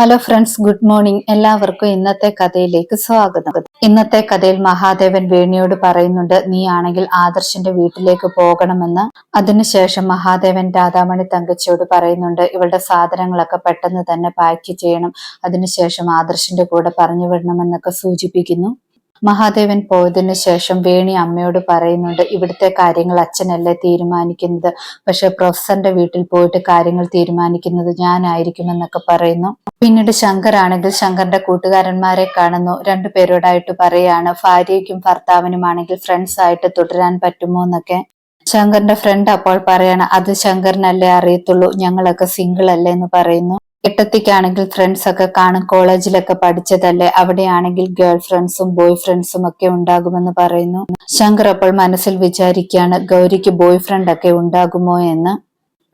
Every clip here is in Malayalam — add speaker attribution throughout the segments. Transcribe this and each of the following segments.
Speaker 1: ഹലോ ഫ്രണ്ട്സ് ഗുഡ് മോർണിംഗ് എല്ലാവർക്കും ഇന്നത്തെ കഥയിലേക്ക് സ്വാഗതം. ഇന്നത്തെ കഥയിൽ മഹാദേവൻ വേണിയോട് പറയുന്നുണ്ട് നീ ആണെങ്കിൽ ആദർശിന്റെ വീട്ടിലേക്ക് പോകണമെന്ന്. അതിനുശേഷം മഹാദേവൻ രാധാമണി തങ്കച്ചിയോട് പറയുന്നുണ്ട് ഇവളുടെ സാധനങ്ങളൊക്കെ പെട്ടെന്ന് തന്നെ പാക്ക് ചെയ്യണം. അതിനുശേഷം ആദർശിന്റെ കൂടെ പറഞ്ഞു വിടണമെന്നൊക്കെ സൂചിപ്പിക്കുന്നു. മഹാദേവൻ പോയതിനു ശേഷം വേണി അമ്മയോട് പറയുന്നുണ്ട് ഇവിടുത്തെ കാര്യങ്ങൾ അച്ഛനല്ലേ തീരുമാനിക്കുന്നത്? പക്ഷെ പ്രൊഫസറിന്റെ വീട്ടിൽ പോയിട്ട് കാര്യങ്ങൾ തീരുമാനിക്കുന്നത് ഞാനായിരിക്കുമെന്നൊക്കെ പറയുന്നു. പിന്നീട് ശങ്കർ ആണെങ്കിൽ ശങ്കറിന്റെ കൂട്ടുകാരന്മാരെ കാണുന്നു. രണ്ടുപേരോടായിട്ട് പറയാണ് ഭാര്യയ്ക്കും ഭർത്താവിനുമാണെങ്കിൽ ഫ്രണ്ട്സ് ആയിട്ട് തുടരാൻ പറ്റുമോ? എന്നൊക്കെ. ശങ്കറിന്റെ ഫ്രണ്ട് അപ്പോൾ പറയാണ് അത് ശങ്കറിനല്ലേ അറിയത്തുള്ളൂ ഞങ്ങളൊക്കെ സിംഗിൾ അല്ലേ? എന്ന് പറയുന്നു. എട്ടത്തിക്കാണെങ്കിൽ ഫ്രണ്ട്സ് ഒക്കെ കാണും. കോളേജിലൊക്കെ പഠിച്ചതല്ലേ? അവിടെയാണെങ്കിൽ ഗേൾ ഫ്രണ്ട്സും ബോയ് ഫ്രണ്ട്സും ഒക്കെ ഉണ്ടാകുമെന്ന് പറയുന്നു. ശങ്കർ അപ്പോൾ മനസ്സിൽ വിചാരിക്കുകയാണ് ഗൗരിക്ക് ബോയ് ഫ്രണ്ട് ഒക്കെ ഉണ്ടാകുമോ എന്ന്.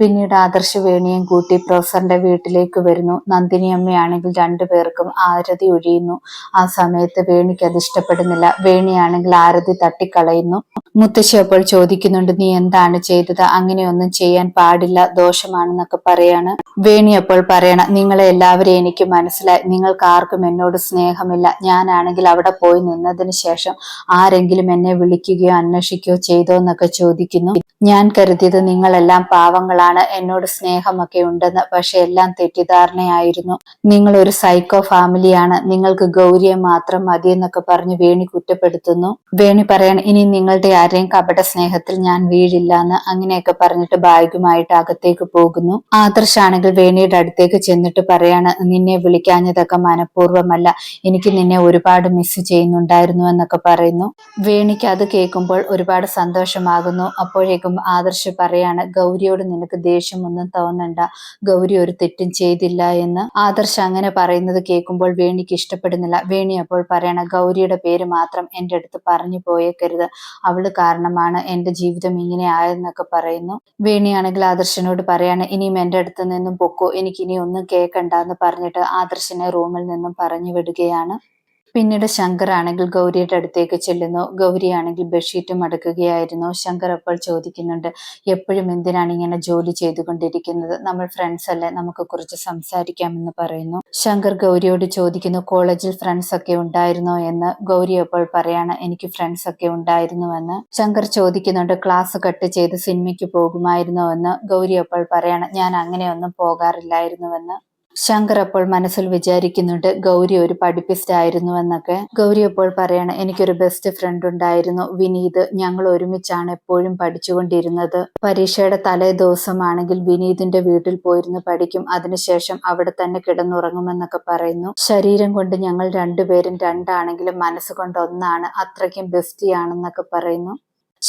Speaker 1: പിന്നീട് ആദർശ് വേണിയും കൂട്ടി പ്രൊഫസറിന്റെ വീട്ടിലേക്ക് വരുന്നു. നന്ദിനി അമ്മയാണെങ്കിൽ രണ്ടുപേർക്കും ആരതി ഒഴിയുന്നു. ആ സമയത്ത് വേണിക്ക് അത് ഇഷ്ടപ്പെടുന്നില്ല. വേണിയാണെങ്കിൽ ആരതി തട്ടിക്കളയുന്നു. മുത്തശ്ശി അപ്പോൾ ചോദിക്കുന്നുണ്ട് നീ എന്താണ് ചെയ്തത്? അങ്ങനെയൊന്നും ചെയ്യാൻ പാടില്ല ദോഷമാണെന്നൊക്കെ പറയാണ്. വേണി അപ്പോൾ പറയണം നിങ്ങളെ എല്ലാവരെയും എനിക്ക് മനസ്സിലായി. നിങ്ങൾക്ക് ആർക്കും എന്നോട് സ്നേഹമില്ല. ഞാനാണെങ്കിൽ അവിടെ പോയി നിന്നതിന് ശേഷം ആരെങ്കിലും എന്നെ വിളിക്കുകയോ അന്വേഷിക്കുകയോ ചെയ്തോ എന്നൊക്കെ ചോദിക്കുന്നു. ഞാൻ കരുതിയത് നിങ്ങളെല്ലാം പാവങ്ങളാണ് എന്നോട് സ്നേഹമൊക്കെ ഉണ്ടെന്ന്. പക്ഷെ എല്ലാം തെറ്റിദ്ധാരണയായിരുന്നു. നിങ്ങൾ ഒരു സൈക്കോ ഫാമിലിയാണ് നിങ്ങൾക്ക് ഗൗരിയെ മാത്രം മതി എന്നൊക്കെ പറഞ്ഞ് വേണി കുറ്റപ്പെടുത്തുന്നു. വേണി പറയാൻ ഇനി നിങ്ങളുടെ ആരെയും കപട സ്നേഹത്തിൽ ഞാൻ വീഴില്ല എന്ന് അങ്ങനെയൊക്കെ പറഞ്ഞിട്ട് ബാഗുമായിട്ട് അകത്തേക്ക് പോകുന്നു. ആദർശാണെങ്കിൽ വേണിയുടെ അടുത്തേക്ക് ചെന്നിട്ട് പറയാണ് നിന്നെ വിളിക്കാഞ്ഞതൊക്കെ മനഃപൂർവമല്ല. എനിക്ക് നിന്നെ ഒരുപാട് മിസ് ചെയ്യുന്നുണ്ടായിരുന്നു എന്നൊക്കെ പറയുന്നു. വേണിക്ക് അത് കേൾക്കുമ്പോൾ ഒരുപാട് സന്തോഷമാകുന്നു. അപ്പോഴേക്കും ആദർശ് പറയാണ് ഗൗരിയോട് നിനക്ക് ദേഷ്യമൊന്നും തോന്നണ്ട. ഗൗരി ഒരു തെറ്റും ചെയ്തില്ല എന്ന് ആദർശ് അങ്ങനെ പറയുന്നത് കേൾക്കുമ്പോൾ വേണിക്ക് ഇഷ്ടപ്പെടുന്നില്ല. വേണി അപ്പോൾ പറയണ ഗൗരിയുടെ പേര് മാത്രം എന്റെ അടുത്ത് പറഞ്ഞു പോയേക്കരുത്. അവൾ കാരണമാണ് എന്റെ ജീവിതം ഇങ്ങനെ ആയതെന്നൊക്കെ പറയുന്നു. വേണിയാണെങ്കിൽ ആദർശനോട് പറയാണ് ഇനിയും എന്റെ അടുത്ത് നിന്നും പൊക്കോ. എനിക്ക് ഇനി ഒന്നും കേൾക്കണ്ട എന്ന് പറഞ്ഞിട്ട് ആദർശനെ റൂമിൽ നിന്നും പറഞ്ഞു വിടുകയാണ്. പിന്നീട് ശങ്കർ ആണെങ്കിൽ ഗൗരിയുടെ അടുത്തേക്ക് ചെല്ലുന്നു. ഗൗരി ആണെങ്കിൽ ബെഡ്ഷീറ്റ് മടക്കുകയായിരുന്നു. ശങ്കർ അപ്പോൾ ചോദിക്കുന്നുണ്ട് എപ്പോഴും എന്തിനാണ് ഇങ്ങനെ ജോലി ചെയ്തുകൊണ്ടിരിക്കുന്നത്? നമ്മൾ ഫ്രണ്ട്സ് അല്ലേ? നമുക്ക് കുറച്ച് സംസാരിക്കാമെന്ന് പറയുന്നു. ശങ്കർ ഗൗരിയോട് ചോദിക്കുന്നു കോളേജിൽ ഫ്രണ്ട്സ് ഒക്കെ ഉണ്ടായിരുന്നോ? എന്ന് ഗൗരി അപ്പോൾ പറയാണ് എനിക്ക് ഫ്രണ്ട്സ് ഒക്കെ ഉണ്ടായിരുന്നുവെന്ന്. ശങ്കർ ചോദിക്കുന്നുണ്ട് ക്ലാസ് കട്ട് ചെയ്ത് സിനിമയ്ക്ക് പോകുമായിരുന്നോ? എന്ന് ഗൗരി അപ്പോൾ പറയാണ് ഞാൻ അങ്ങനെയൊന്നും പോകാറില്ലായിരുന്നുവെന്ന്. ശങ്കർ അപ്പോൾ മനസ്സിൽ വിചാരിക്കുന്നുണ്ട് ഗൗരി ഒരു പഠിപ്പിസ്റ്റ് ആയിരുന്നു എന്നൊക്കെ. ഗൗരി അപ്പോൾ പറയാണ് എനിക്കൊരു ബെസ്റ്റ് ഫ്രണ്ട് ഉണ്ടായിരുന്നു വിനീത്. ഞങ്ങൾ ഒരുമിച്ചാണ് എപ്പോഴും പഠിച്ചുകൊണ്ടിരുന്നത്. പരീക്ഷയുടെ തലേ ദിവസമാണെങ്കിൽ വിനീതിന്റെ വീട്ടിൽ പോയിരുന്നു പഠിക്കും. അതിനുശേഷം അവിടെ തന്നെ കിടന്നുറങ്ങുമെന്നൊക്കെ പറയുന്നു. ശരീരം കൊണ്ട് ഞങ്ങൾ രണ്ടുപേരും രണ്ടാണെങ്കിലും മനസ്സുകൊണ്ട് ഒന്നാണ്. അത്രയ്ക്കും ബെസ്റ്റിയാണെന്നൊക്കെ പറയുന്നു.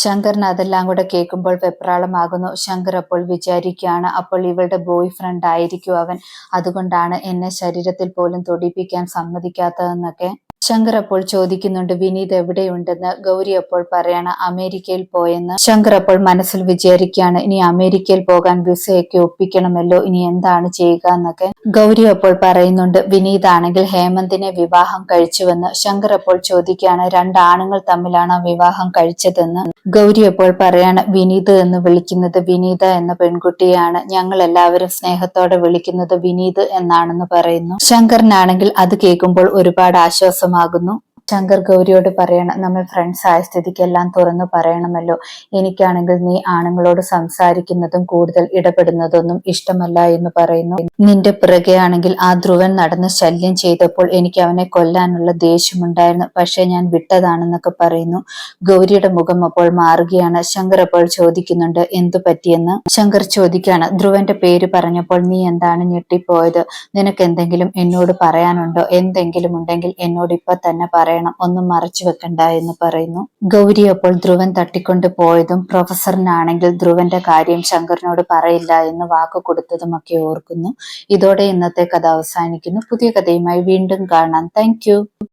Speaker 1: ശങ്കറിന് അതെല്ലാം കൂടെ കേൾക്കുമ്പോൾ വെപ്രാളമാകുന്നു. ശങ്കർ അപ്പോൾ വിചാരിക്കുകയാണ് അപ്പോൾ ഇവളുടെ ബോയ് ഫ്രണ്ട് ആയിരിക്കും അവൻ. അതുകൊണ്ടാണ് എന്നെ ശരീരത്തിൽ പോലും തൊടിപ്പിക്കാൻ സമ്മതിക്കാത്തതെന്നൊക്കെ. ശങ്കർ അപ്പോൾ ചോദിക്കുന്നുണ്ട് വിനീത് എവിടെയുണ്ടെന്ന്? ഗൗരി അപ്പോൾ പറയാണ് അമേരിക്കയിൽ പോയെന്ന്. ശങ്കർ അപ്പോൾ മനസ്സിൽ വിചാരിക്കുകയാണ് ഇനി അമേരിക്കയിൽ പോകാൻ വിസയൊക്കെ ഒപ്പിക്കണമല്ലോ ഇനി എന്താണ് ചെയ്യുക എന്നൊക്കെ. ഗൗരി അപ്പോൾ പറയുന്നുണ്ട് വിനീത് ആണെങ്കിൽ ഹേമന്തിനെ വിവാഹം കഴിച്ചുവെന്ന്. ശങ്കർ അപ്പോൾ ചോദിക്കുകയാണ് രണ്ട് ആണുങ്ങൾ തമ്മിലാണ് വിവാഹം കഴിച്ചതെന്ന്? ഗൗരി അപ്പോൾ പറയാണ് വിനീത് എന്ന് വിളിക്കുന്നത് വിനീത എന്ന പെൺകുട്ടിയാണ്. ഞങ്ങൾ എല്ലാവരും സ്നേഹത്തോടെ വിളിക്കുന്നത് വിനീത് എന്നാണെന്ന് പറയുന്നു. ശങ്കറിനാണെങ്കിൽ അത് കേൾക്കുമ്പോൾ ഒരുപാട് ആശ്വാസമാകുന്നു ശങ്കർ ഗൗരിയോട് പറയണം നമ്മൾ ഫ്രണ്ട്സ് ആയ സ്ഥിതിക്ക് എല്ലാം തുറന്നു പറയണമല്ലോ. എനിക്കാണെങ്കിൽ നീ ആണുങ്ങളോട് സംസാരിക്കുന്നതും കൂടുതൽ ഇടപെടുന്നതൊന്നും ഇഷ്ടമല്ല എന്ന് പറയുന്നു. നിന്റെ പിറകെ ആണെങ്കിൽ ആ ധ്രുവൻ നടന്ന് ശല്യം ചെയ്തപ്പോൾ എനിക്ക് അവനെ കൊല്ലാനുള്ള ദേഷ്യമുണ്ടായിരുന്നു. പക്ഷെ ഞാൻ വിട്ടതാണെന്നൊക്കെ പറയുന്നു. ഗൗരിയുടെ മുഖം അപ്പോൾ മാറുകയാണ്. ശങ്കർ അപ്പോൾ ചോദിക്കുന്നുണ്ട് എന്തു പറ്റിയെന്ന്? ശങ്കർ ചോദിക്കുകയാണ് ധ്രുവന്റെ പേര് പറഞ്ഞപ്പോൾ നീ എന്താണ് ഞെട്ടിപ്പോയത്? നിനക്ക് എന്തെങ്കിലും എന്നോട് പറയാനുണ്ടോ? എന്തെങ്കിലും ഉണ്ടെങ്കിൽ എന്നോട് ഇപ്പൊ തന്നെ പറയണം ഒന്നും മറച്ചു വെക്കണ്ട എന്ന് പറയുന്നു. ഗൗരി അപ്പോൾ ധ്രുവൻ തട്ടിക്കൊണ്ട് പോയതും പ്രൊഫസറിനാണെങ്കിൽ ധ്രുവന്റെ കാര്യം ശങ്കറിനോട് പറയില്ല എന്ന് വാക്ക് കൊടുത്തതുമൊക്കെ ഓർക്കുന്നു. ഇതോടെ ഇന്നത്തെ കഥ അവസാനിക്കുന്നു. പുതിയ കഥയുമായി വീണ്ടും കാണാം. താങ്ക്